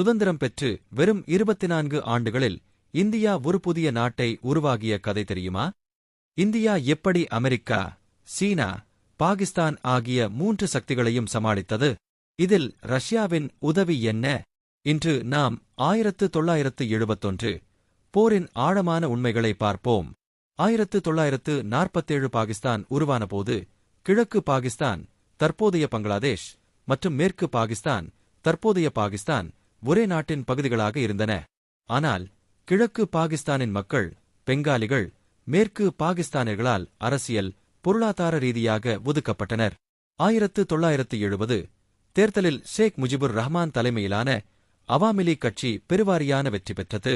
சுதந்திரம் பெற்று வெறும் இருபத்தி நான்கு ஆண்டுகளில் இந்தியா ஒரு புதிய நாட்டை உருவாகிய கதை தெரியுமா? இந்தியா எப்படி அமெரிக்கா சீனா பாகிஸ்தான் ஆகிய மூன்று சக்திகளையும் சமாளித்தது? இதில் ரஷ்யாவின் உதவி என்ன? இன்று நாம் ஆயிரத்து தொள்ளாயிரத்து எழுபத்தொன்று போரின் ஆழமான உண்மைகளை பார்ப்போம். ஆயிரத்து தொள்ளாயிரத்து நாற்பத்தேழு பாகிஸ்தான் உருவானபோது கிழக்கு பாகிஸ்தான் தற்போதைய பங்களாதேஷ் மற்றும் மேற்கு பாகிஸ்தான் தற்போதைய பாகிஸ்தான் ஒரே நாட்டின் பகுதிகளாக இருந்தன. ஆனால் கிழக்கு பாகிஸ்தானின் மக்கள் பெங்காலிகள் மேற்கு பாகிஸ்தானியர்களால் அரசியல் பொருளாதார ரீதியாக ஒதுக்கப்பட்டனர். ஆயிரத்து தொள்ளாயிரத்து எழுபது தேர்தலில் ஷேக் முஜிபுர் ரஹ்மான் தலைமையிலான அவாமி கட்சி பெருவாரியான வெற்றி பெற்றது.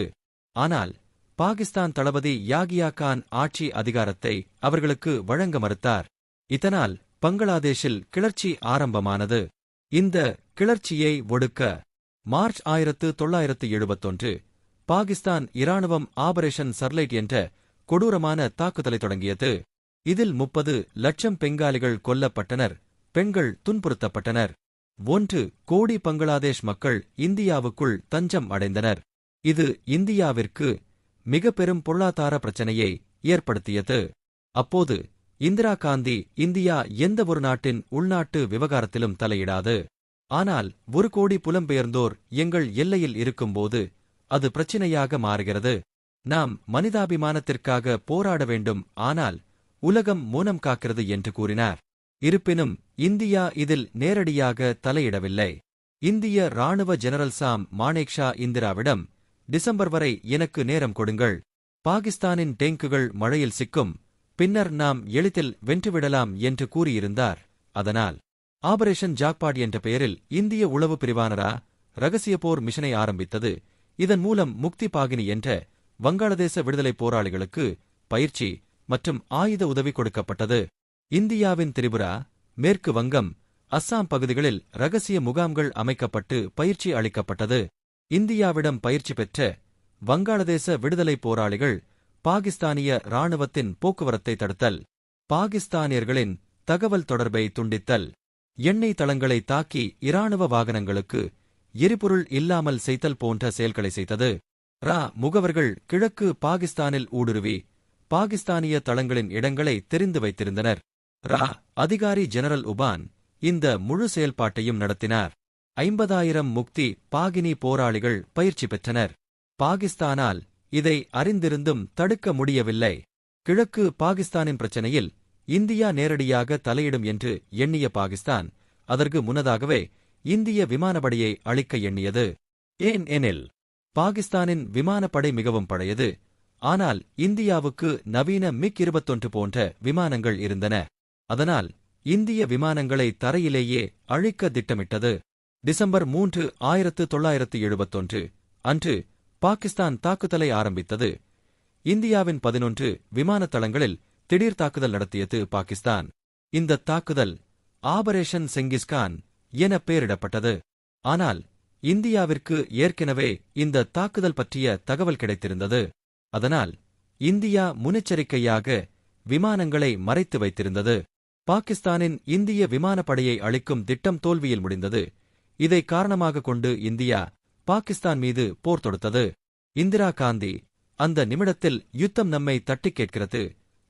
ஆனால் பாகிஸ்தான் தளபதி யாகியா கான் ஆட்சி அதிகாரத்தை அவர்களுக்கு வழங்க மறுத்தார். இதனால் பங்களாதேஷில் கிளர்ச்சி ஆரம்பமானது. இந்த கிளர்ச்சியை ஒடுக்க மார்ச் ஆயிரத்து தொள்ளாயிரத்து எழுபத்தொன்று பாகிஸ்தான் இராணுவம் ஆபரேஷன் சர்லைட் என்ற கொடூரமான தாக்குதலை தொடங்கியது. இதில் முப்பது லட்சம் பெங்காலிகள் கொல்லப்பட்டனர் பெண்கள் துன்புறுத்தப்பட்டனர். ஒன்று கோடி பங்களாதேஷ் மக்கள் இந்தியாவுக்குள் தஞ்சம் அடைந்தனர். இது இந்தியாவிற்கு மிக பெரும் பொருளாதார பிரச்சனையை ஏற்படுத்தியது. அப்போது இந்திரா காந்தி இந்தியா எந்த ஒரு நாட்டின் உள்நாட்டு விவகாரத்திலும் தலையிடாது. ஆனால் ஒரு கோடி புலம்பெயர்ந்தோர் எங்கள் எல்லையில் இருக்கும்போது அது பிரச்சினையாக மாறுகிறது. நாம் மனிதாபிமானத்திற்காக போராட வேண்டும் ஆனால் உலகம் மூனம் காக்கிறது என்று கூறினார். இருப்பினும் இந்தியா இதில் நேரடியாக தலையிடவில்லை. இந்திய ராணுவ ஜெனரல் சாம் மானேக்ஷா இந்திராவிடம் டிசம்பர் வரை எனக்கு நேரம் கொடுங்கள். பாகிஸ்தானின் டேங்குகள் மழையில் சிக்கும் பின்னர் நாம் எளிதில் வென்றுவிடலாம் என்று கூறியிருந்தார். அதனால் ஆபரேஷன் ஜாக்பாட் என்ற பெயரில் இந்திய உளவு பிரிவானரா ரகசிய போர் மிஷனை ஆரம்பித்தது. இதன் மூலம் முக்தி பாகினி என்ற வங்காளதேச விடுதலைப் போராளிகளுக்கு பயிற்சி மற்றும் ஆயுத உதவி கொடுக்கப்பட்டது. இந்தியாவின் திரிபுரா மேற்கு வங்கம் அஸ்ஸாம் பகுதிகளில் ரகசிய முகாம்கள் அமைக்கப்பட்டு பயிற்சி அளிக்கப்பட்டது. இந்தியாவிடம் பயிற்சி பெற்ற வங்காளதேச விடுதலைப் போராளிகள் பாகிஸ்தானிய இராணுவத்தின் போக்குவரத்தை தடுத்தல் பாகிஸ்தானியர்களின் தகவல் தொடர்பை துண்டித்தல். எண்ணெய் தளங்களை தாக்கி இராணுவ வாகனங்களுக்கு எரிபொருள் இல்லாமல் செய்தல் போன்ற செயல்களை செய்தது. ரா முகவர்கள் கிழக்கு பாகிஸ்தானில் ஊடுருவி பாகிஸ்தானிய தளங்களின் இடங்களை தெரிந்து வைத்திருந்தனர். ரா அதிகாரி ஜெனரல் உபான் இந்த முழு செயல்பாட்டையும் நடத்தினார். ஐம்பதாயிரம் முக்தி பாகினி போராளிகள் பயிற்சி பெற்றனர். பாகிஸ்தானால் இதை அறிந்திருந்தும் தடுக்க முடியவில்லை. கிழக்கு பாகிஸ்தானின் பிரச்சனையில் இந்தியா நேரடியாக தலையிடும் என்று எண்ணிய பாகிஸ்தான் அதற்கு முன்னதாகவே இந்திய விமானப்படையை அழிக்க எண்ணியது. ஏன் எனில் பாகிஸ்தானின் விமானப்படை மிகவும் பழையது. ஆனால் இந்தியாவுக்கு நவீன மிக் இருபத்தொன்று போன்ற விமானங்கள் இருந்தன. அதனால் இந்திய விமானங்களை தரையிலேயே அழிக்க திட்டமிட்டது. டிசம்பர் மூன்று ஆயிரத்து தொள்ளாயிரத்து எழுபத்தொன்று அன்று பாகிஸ்தான் தாக்குதலை ஆரம்பித்தது. இந்தியாவின் பதினொன்று விமான தளங்களில் திடீர் தாக்குதல் நடத்தியது பாகிஸ்தான். இந்த தாக்குதல் ஆபரேஷன் செங்கிஸ்கான் என பெயரிடப்பட்டது. ஆனால் இந்தியாவிற்கு ஏற்கனவே இந்த தாக்குதல் பற்றிய தகவல் கிடைத்திருந்தது. அதனால் இந்தியா முன்னெச்சரிக்கையாக விமானங்களை மறைத்து வைத்திருந்தது. பாகிஸ்தானின் இந்திய விமானப்படையை அளிக்கும் திட்டம் தோல்வியில் முடிந்தது. இதை காரணமாக கொண்டு இந்தியா பாகிஸ்தான் மீது போர் தொடுத்தது. இந்திரா காந்தி அந்த நிமிடத்தில் யுத்தம் நம்மை தட்டிக் கேட்கிறது.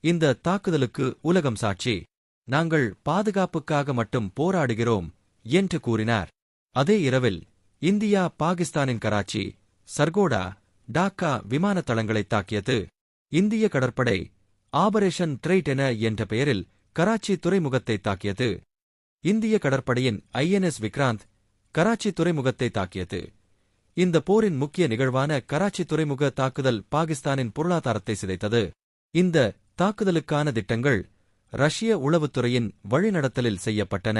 இந்த தாக்குதலுக்கு உலகம் சாட்சி. நாங்கள் பாதுகாப்புக்காக மட்டும் போராடுகிறோம் என்று கூறினார். அதே இரவில் இந்தியா பாகிஸ்தானின் கராச்சி சர்கோடா டாக்கா விமான தளங்களை தாக்கியது. இந்திய கடற்படை ஆபரேஷன் ட்ரெய்ட் என என்ற பெயரில் கராச்சி துறைமுகத்தை தாக்கியது. இந்திய கடற்படையின் ஐஎன்எஸ் விக்ராந்த் கராச்சி துறைமுகத்தை தாக்கியது. இந்த போரின் முக்கிய நிகழ்வான கராச்சி துறைமுக தாக்குதல் பாகிஸ்தானின் பொருளாதாரத்தை சிதைத்தது. இந்த தாக்குதலுக்கான திட்டங்கள் ரஷ்ய உளவுத்துறையின் வழிநடத்தலில் செய்யப்பட்டன.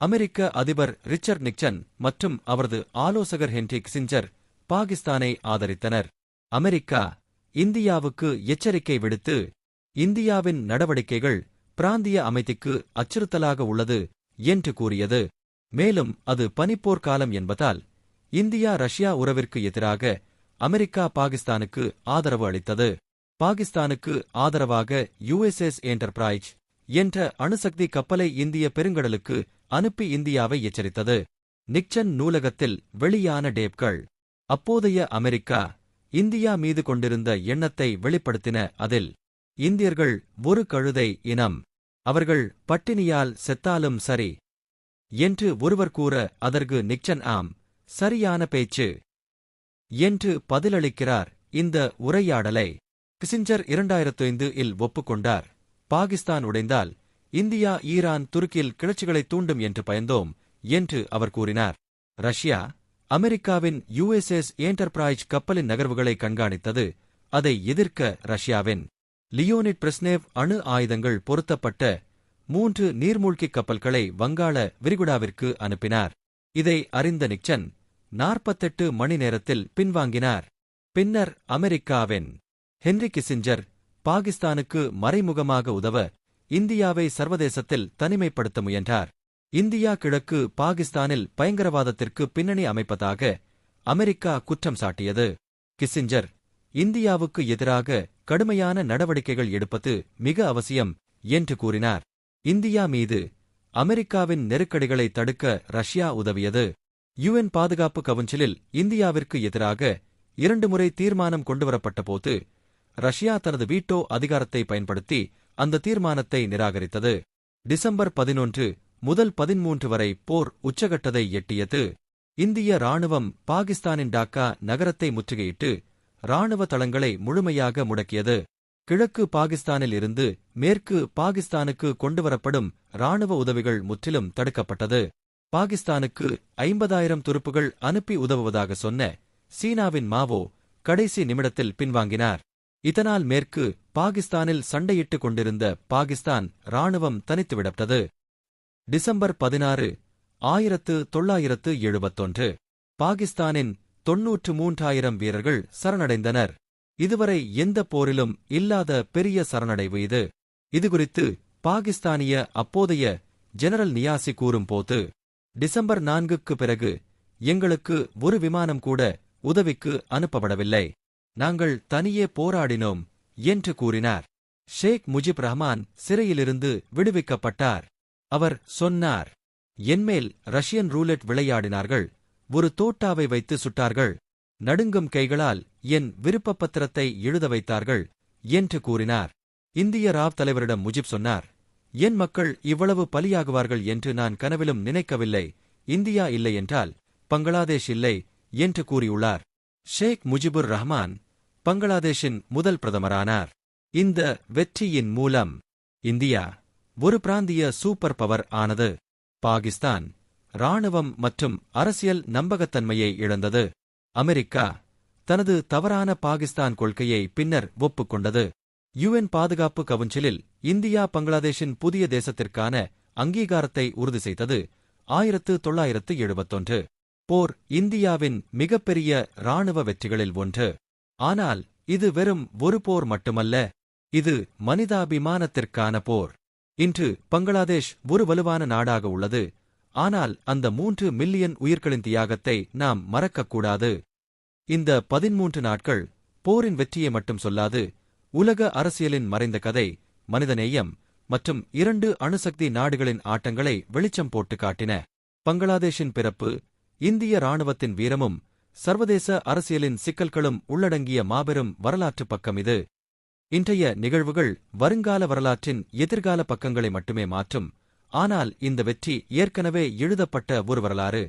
அமெரிக்க அதிபர் ரிச்சர்ட் நிக்சன் மற்றும் அவரது ஆலோசகர் ஹென்ரி கிசிஞ்சர் பாகிஸ்தானை ஆதரித்தனர். அமெரிக்கா இந்தியாவுக்கு எச்சரிக்கை விடுத்து இந்தியாவின் நடவடிக்கைகள் பிராந்திய அமைதிக்கு அச்சுறுத்தலாக உள்ளது என்று கூறியது. மேலும் அது பனிப்போர் காலம் என்பதால் இந்தியா ரஷ்யா உறவிற்கு எதிராக அமெரிக்கா பாகிஸ்தானுக்கு ஆதரவு அளித்தது. பாகிஸ்தானுக்கு ஆதரவாக யுஎஸ்எஸ் என்டர்பிரைஸ் என்ற அணுசக்தி கப்பலை இந்திய பெருங்கடலுக்கு அனுப்பி இந்தியாவை எச்சரித்தது. நிக்சன் நூலகத்தில் வெளியான டேப்கள். அப்போதைய அமெரிக்கா இந்தியா மீது கொண்டிருந்த எண்ணத்தை வெளிப்படுத்தின அதில் இந்தியர்கள் ஒரு கழுதை இனம் அவர்கள் பட்டினியால் செத்தாலும் சரி என்று ஒருவர் கூற அதற்கு நிக்சன் ஆம் சரியான பேச்சு என்று பதிலளிக்கிறார் இந்த உரையாடலை. கிசிஞ்சர் இரண்டாயிரத்து ஐந்து இல் ஒப்புக்கொண்டார். பாகிஸ்தான் உடைந்தால் இந்தியா ஈரான் துருக்கியில் கிளர்ச்சிகளை தூண்டும் என்று பயந்தோம் என்று அவர் கூறினார். ரஷ்யா அமெரிக்காவின் யுஎஸ்எஸ் என்டர்பிரைஸ் கப்பலின் நகர்வுகளை கண்காணித்தது அதை எதிர்க்க ரஷ்யாவின். லியோனிட் பிரஸ்னேவ் அணு ஆயுதங்கள் பொருத்தப்பட்ட மூன்று நீர்மூழ்கி கப்பல்களை வங்காள விரிகுடாவிற்கு அனுப்பினார். இதை அறிந்த நிக்சன் நாற்பத்தெட்டு மணி நேரத்தில் பின்வாங்கினார். பின்னர் அமெரிக்காவின் ஹென்ரி கிசிஞ்சர் பாகிஸ்தானுக்கு மறைமுகமாக உதவ இந்தியாவை சர்வதேசத்தில் தனிமைப்படுத்த முயன்றார். இந்தியா கிழக்கு பாகிஸ்தானில் பயங்கரவாதத்திற்கு பின்னணி அமைப்பதாக அமெரிக்கா குற்றம் சாட்டியது. கிசிஞ்சர் இந்தியாவுக்கு எதிராக கடுமையான நடவடிக்கைகள் எடுப்பது மிக அவசியம் என்று கூறினார். இந்தியா மீது அமெரிக்காவின் நெருக்கடிகளை தடுக்க ரஷ்யா உதவியது. யுஎன் பாதுகாப்பு கவுன்சிலில் இந்தியாவிற்கு எதிராக இரண்டு முறை தீர்மானம் கொண்டுவரப்பட்டபோது ரஷ்யா தனது வீட்டோ அதிகாரத்தை பயன்படுத்தி அந்த தீர்மானத்தை நிராகரித்தது. டிசம்பர் பதினொன்று முதல் பதிமூன்று வரை போர் உச்சகட்டதை எட்டியது. இந்திய ராணுவம் பாகிஸ்தானின் டாக்கா நகரத்தை முற்றுகையிட்டு ராணுவ தளங்களை முழுமையாக முடக்கியது. கிழக்கு பாகிஸ்தானில் இருந்து மேற்கு பாகிஸ்தானுக்கு கொண்டுவரப்படும் ராணுவ உதவிகள் முற்றிலும் தடுக்கப்பட்டது. பாகிஸ்தானுக்கு ஐம்பதாயிரம் துருப்புகள் அனுப்பி உதவுவதாக சொன்ன சீனாவின் மாவோ கடைசி நிமிடத்தில் பின்வாங்கினார். இதனால் மேற்கு பாகிஸ்தானில் சண்டையிட்டுக் கொண்டிருந்த பாகிஸ்தான் ராணுவம் தனித்துவிடப்பட்டது. டிசம்பர் பதினாறு ஆயிரத்து தொள்ளாயிரத்து எழுபத்தொன்று. பாகிஸ்தானின் தொன்னூற்று மூன்றாயிரம் வீரர்கள் சரணடைந்தனர். இதுவரை எந்த போரிலும் இல்லாத பெரிய சரணடைவு இது. இதுகுறித்து பாகிஸ்தானிய அப்போதைய ஜெனரல் நியாசி கூறும்போது டிசம்பர் நான்குக்கு பிறகு எங்களுக்கு ஒரு விமானம் கூட உதவிக்கு அனுப்பப்படவில்லை. நாங்கள் தனியே போராடினோம் என்று கூறினார். ஷேக் முஜிப் ரஹ்மான் சிறையிலிருந்து விடுவிக்கப்பட்டார். அவர் சொன்னார் என்மேல் ரஷ்யன் ரூலெட் விளையாடினார்கள் ஒரு தோட்டாவை வைத்து சுட்டார்கள் நடுங்கும் கைகளால் என் விருப்பப் பத்திரத்தை எழுத வைத்தார்கள் என்று கூறினார். இந்திய ராவ் தலைவரிடம் முஜிப் சொன்னார் என் மக்கள் இவ்வளவு பலியாகுவார்கள் என்று நான் கனவிலும் நினைக்கவில்லை இந்தியா இல்லை என்றால் பங்களாதேஷ் இல்லை என்று கூறியுள்ளார். ஷேக் முஜிபுர் ரஹ்மான் பங்களாதேஷின் முதல் பிரதமரானார். இந்த வெற்றியின் மூலம் இந்தியா ஒரு பிராந்திய சூப்பர் பவர் ஆனது. பாகிஸ்தான் ராணுவம் மற்றும் அரசியல் நம்பகத்தன்மையை இழந்தது. அமெரிக்கா தனது தவறான பாகிஸ்தான் கொள்கையை பின்னர் ஒப்புக்கொண்டது. யுஎன் பாதுகாப்பு கவுன்சிலில் இந்தியா பங்களாதேஷின் புதிய தேசத்திற்கான அங்கீகாரத்தை உறுதி செய்தது ஆயிரத்து தொள்ளாயிரத்து எழுபத்தொன்று. போர் இந்தியாவின் மிகப்பெரிய இராணுவ வெற்றிகளில் ஒன்று. ஆனால் இது வெறும் ஒரு போர் மட்டுமல்ல இது மனிதாபிமானத்திற்கான போர். இன்று பங்களாதேஷ் ஒரு வலுவான நாடாக உள்ளது ஆனால் அந்த மூன்று மில்லியன் உயிர்களின் தியாகத்தை நாம் மறக்கக்கூடாது. இந்த பதிமூன்று நாட்கள் போரின் வெற்றியை மட்டும் சொல்லாது உலக அரசியலின் மறைந்த கதை மனிதநேயம் மற்றும் இரண்டு அணுசக்தி நாடுகளின் ஆட்டங்களை வெளிச்சம் போட்டு காட்டின பங்களாதேஷின் பிறப்பு இந்திய ராணுவத்தின் வீரமும் சர்வதேச அரசியலின் சிக்கல்களும் உள்ளடங்கிய மாபெரும் வரலாற்றுப் பக்கம் இது. இன்றைய நிகழ்வுகள் வருங்கால வரலாற்றின் எதிர்கால பக்கங்களை மட்டுமே மாற்றும் ஆனால் இந்த வெற்றி ஏற்கனவே எழுதப்பட்ட ஒரு வரலாறு.